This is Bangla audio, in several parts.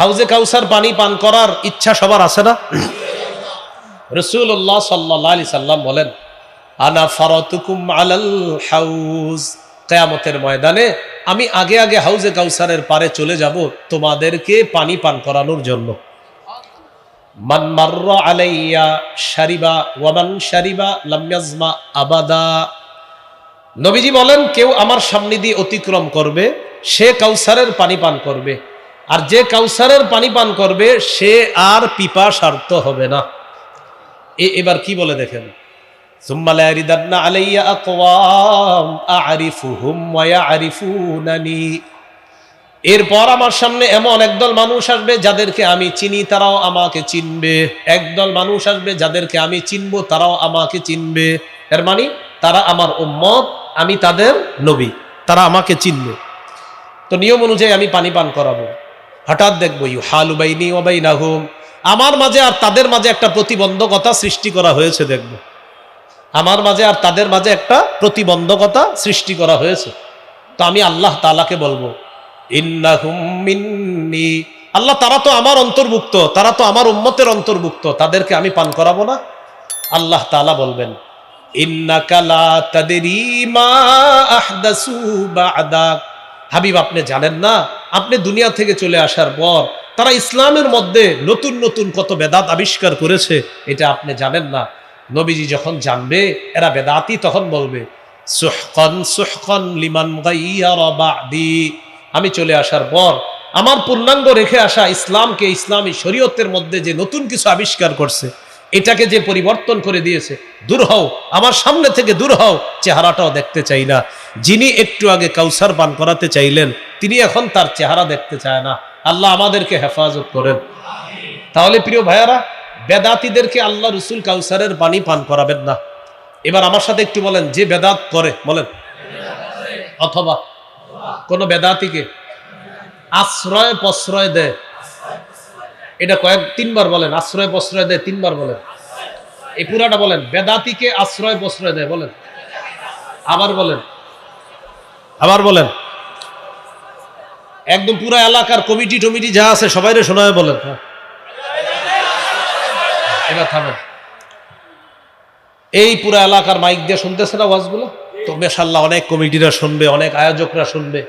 হাউজে কাউসার পানি পান করার ইচ্ছা সবার আছে না? রসুল্লাহ সাল্লাহ সাল্লাম বলেন, আনা ফারতুকুম আলাল হাউজ। কেয়ামতের ময়দানে আমি আগে আগে হাউজে কাউসারের পারে চলে যাব তোমাদেরকে পানি পান করানোর জন্য। আলাইয়া শারিবা শারিবা আবাদা। নবীজি বলেন, কেউ আমার সামনে দিয়ে অতিক্রম করবে, সে কাউসারের পানি পান করবে। আর যে কাউসারের পানি পান করবে, সে আর পিপা সার্থ হবে না। এ, এবার কি বলে দেখেন? এরপর আমার সামনে এমন একদল মানুষ আসবে যাদেরকে আমি চিনি, তারাও আমাকে চিনবে। একদল মানুষ আসবে যাদেরকে আমি চিনবো, তারাও আমাকে চিনবে। এর মানে তারা আমার উম্মত, আমি তাদের নবী, তারা আমাকে চিনবে। তো নিয়ম অনুযায়ী আমি পানি পান করাবো। হঠাৎ দেখব, ইউ হালুবাইনি ওবাইনাহুম আমার মাঝে আর তাদের মাঝে একটা প্রতিবন্ধকতা সৃষ্টি করা হয়েছে, দেখব। আমার মাঝে আর তাদের মাঝে একটা প্রতিবন্ধকতা সৃষ্টি করা হয়েছে। তো আমি আল্লাহ তালাকে বলব, ইন্নাহুম আল্লাহ, তারা তো আমার অন্তর্ভুক্ত, তারা তো আমার উম্মতের অন্তর্ভুক্ত, তাদেরকে আমি পান করাবো না। আল্লাহ তালা বলবেন হাবিব, আপনি জানেন না আপনি দুনিয়া থেকে চলে আসার পর তারা ইসলামের মধ্যে নতুন নতুন কত বেদাত আবিষ্কার করেছে, এটা আপনি জানেন না। নবীজি যখন জানবে, এরা বেদাতি তখন বলবে, সুহকন সুহকন লিমান আমি চলে আসার পর আমার পূর্ণাঙ্গ রেখে আসা ইসলামকে, ইসলামী শরীয়তের মধ্যে যে নতুন কিছু আবিষ্কার করছে, এটাকে যে পরিবর্তন করে দিয়েছে, দূর হও, আমার সামনে থেকে দূর হও, চেহারাটাও দেখতে চাই না। যিনি একটু আগে কাউসার পান করাতে চাইলেন তিনি এখন তার চেহারা দেখতে চায় না। আল্লাহ আমাদেরকে হেফাজত করেন। তাহলে প্রিয় ভাইয়ারা, বেদাতিদেরকে আল্লাহ রসুল কাউসারের পানি পান করাবেন না। এবার আমার সাথে একটু বলেন, যে বেদাত করে, বলেন। অথবা কোন বেদাতিকে আশ্রয় প্রশ্রয় দেয়। এটা কয়েক, তিনবার বলেন, আশ্রয় প্রশ্রয় দেয়, তিনবার বলেন। এই পুরাটা বলেন, বেদাতিকে আশ্রয় প্রশ্রয় দেয়, বলেন। আবার বলেন। আবার বলেন। একদম পুরো এলাকার কমিটি টমিটি যা আছে সবাইরে শোনায় বলেন। হ্যাঁ। এই পুরো এলাকার মাইক দিয়ে শুনতেছে না ওয়াজগুলো? তো মেশাল্লাহ অনেক কমিটিরা শুনবে, অনেক আয়োজকরা শুনবে।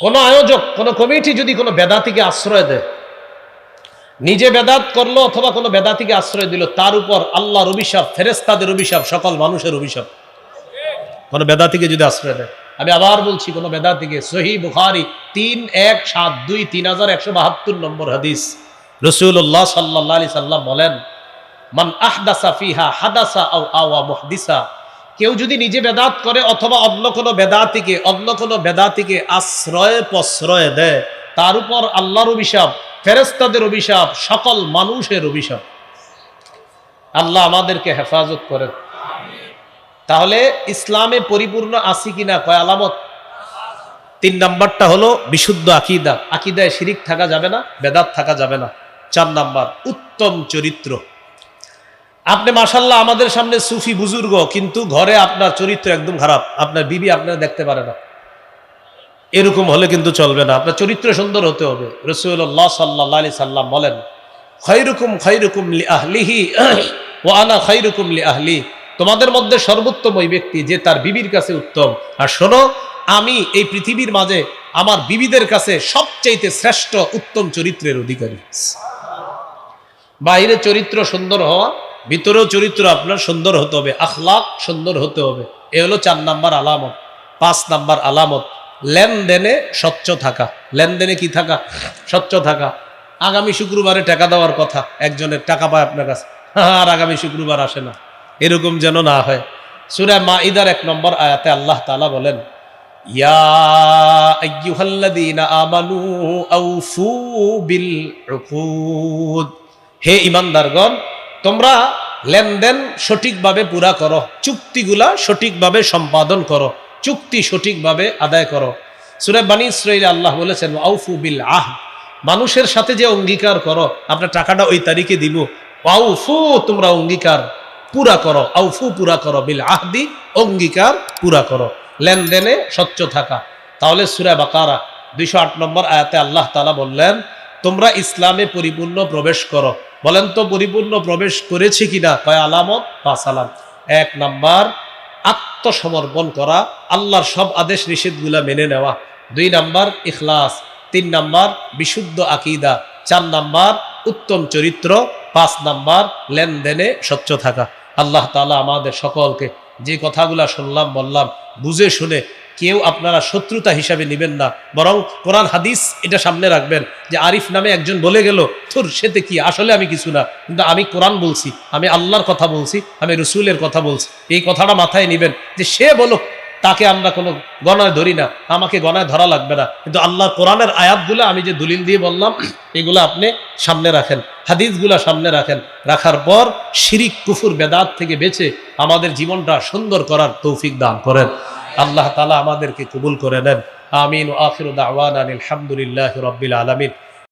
কোন আয়োজক, কোন কমিটি যদি কোনো বেদাতিকে আশ্রয় দেয়, নিজে বেদাত করল অথবা কোনো বেদাতিকে আশ্রয় দিল, তার উপর আল্লাহর অভিশাপ ফেরেস্তাদের অভিশাপ, সকল মানুষের অভিশাপ। কোনো বেদাতিকে যদি আশ্রয় দেয়। আমি আবার বলছি, কোনো বেদাতিকে সহি বুখারি তিন এক সাত দুই তিন হাজার একশো বাহাত্তর নম্বর হাদিস। রসুল্লাহ সাল্লাহ সাল্লাম বলেন, মান আহদাসা ফিহা হাদাসা আও আওয়া মুহদিসা। কেউ যদি নিজে বেদাত করে অথবা অন্য কোনো বেদাতিকে, অন্য কোনো বেদাতিকে আশ্রয় প্রশ্রয় দেয়, তার উপর আল্লাহর অভিশাপ ফেরেস্তাদের অভিশাপ, সকল মানুষের অভিশাপ। আল্লাহ আমাদেরকে হেফাজত করেন। তাহলে ইসলামে পরিপূর্ণ আসি কিনা? কয় আলামত? তিন নাম্বারটা হলো বিশুদ্ধ আকিদা। আকিদায় শিরিক থাকা যাবে না, বেদাত থাকা যাবে না। চার নাম্বার, উত্তম চরিত্র। আপনি মাসাল্লাহ আমাদের সামনে সুফি বুজুর্গ, কিন্তু ঘরে আপনার চরিত্র একদম খারাপ। আপনার বিবি আপনারা দেখতে পারে না। এরকম হলে কিন্তু চলবে না। আপনার চরিত্র সুন্দর হতে হবে। রসুল্লাহ সাল্লাহ আলি সাল্লাম বলেন, খৈরুকুম খৈরুকুম লি আহলিহি ও আনা খৈরুকুম লি আহলি। তোমাদের মধ্যে সর্বোত্তম ওই ব্যক্তি যে তার বিবির কাছে উত্তম। আর শোনো, আমি এই পৃথিবীর মাঝে আমার বিবিদের কাছে সবচাইতে শ্রেষ্ঠ উত্তম চরিত্রের অধিকারী। বাইরে চরিত্র সুন্দর হওয়া, ভিতরেও চরিত্র আপনার সুন্দর হতে হবে, আখলাক সুন্দর হতে হবে। এ হলো চার নাম্বার আলামত, পাঁচ নাম্বার আলামত, লেনদেনে স্বচ্ছ থাকা। লেনদেনে কি থাকা? স্বচ্ছ থাকা। আগামী শুক্রবারে টাকা দেওয়ার কথা, একজনের টাকা পায় আপনার কাছে। আর আগামী শুক্রবার আসে না। এরকম যেন না হয়। সুরা মা ইদার এক নম্বর আয়াতে আল্লাহ তালা বলেন হে ইমানদারগণ তোমরা লেনদেন সঠিকভাবে পুরা করো, চুক্তিগুলা সঠিকভাবে সম্পাদন করো, চুক্তি সঠিকভাবে আদায় করো। সুরে বানী ইসরাইল আল্লাহ বলেছেন, আউফু বিল আহ মানুষের সাথে যে অঙ্গীকার করো, আপনার টাকাটা ওই তারিখে দিব। আউফু, তোমরা অঙ্গীকার পুরা করো, আউফু পুরা করো, বিল আহদি, অঙ্গীকার পুরা করো। লেনদেনে স্বচ্ছ থাকা। তাহলে সুরা বাকারা, দুইশো আট নম্বর আয়াতে আল্লাহ তালা বললেন, তোমরা ইসলামে পরিপূর্ণ প্রবেশ করো। বলেন তো, পরিপূর্ণ প্রবেশ করেছি কিনা? কয়, আলামত পাঁচ আলাম এক নাম্বার, আত্মসমর্পণ করা, আল্লাহর সব আদেশ নিষেধগুলা মেনে নেওয়া। দুই নাম্বার, ইখলাস। তিন নাম্বার, বিশুদ্ধ আকিদা। চার নাম্বার, উত্তম চরিত্র। পাঁচ নাম্বার, লেনদেনে স্বচ্ছ থাকা। আল্লাহ তালা আমাদের সকলকে যে কথাগুলা শুনলাম, বললাম, বুঝে শুনে কেউ আপনারা শত্রুতা হিসাবে নেবেন না। বরং কোরআন, হাদিস এটা সামনে রাখবেন যে আরিফ নামে একজন বলে গেল, থুর, সেতে কি? আসলে আমি কিছু না। কিন্তু আমি কোরআন বলছি, আমি আল্লাহর কথা বলছি, আমি রসুলের কথা বলছি। এই কথাটা মাথায় নেবেন যে সে বলো তাকে আমরা কোনো গণায় ধরি না, আমাকে গণায় ধরা লাগবে না। কিন্তু আল্লাহ কোরআনের আয়াতগুলো আমি যে দলিল দিয়ে বললাম, এগুলো আপনি সামনে রাখেন, হাদিসগুলা সামনে রাখেন। রাখার পর শিরিক, কুফুর, বেদাত থেকে বেঁচে আমাদের জীবনটা সুন্দর করার তৌফিক দান করেন। আল্লাহ তালা আমাদেরকে কবুল করে নেন। আমিন। আখির দাওয়ান আলহামদুলিল্লাহ রবিল আলমিন।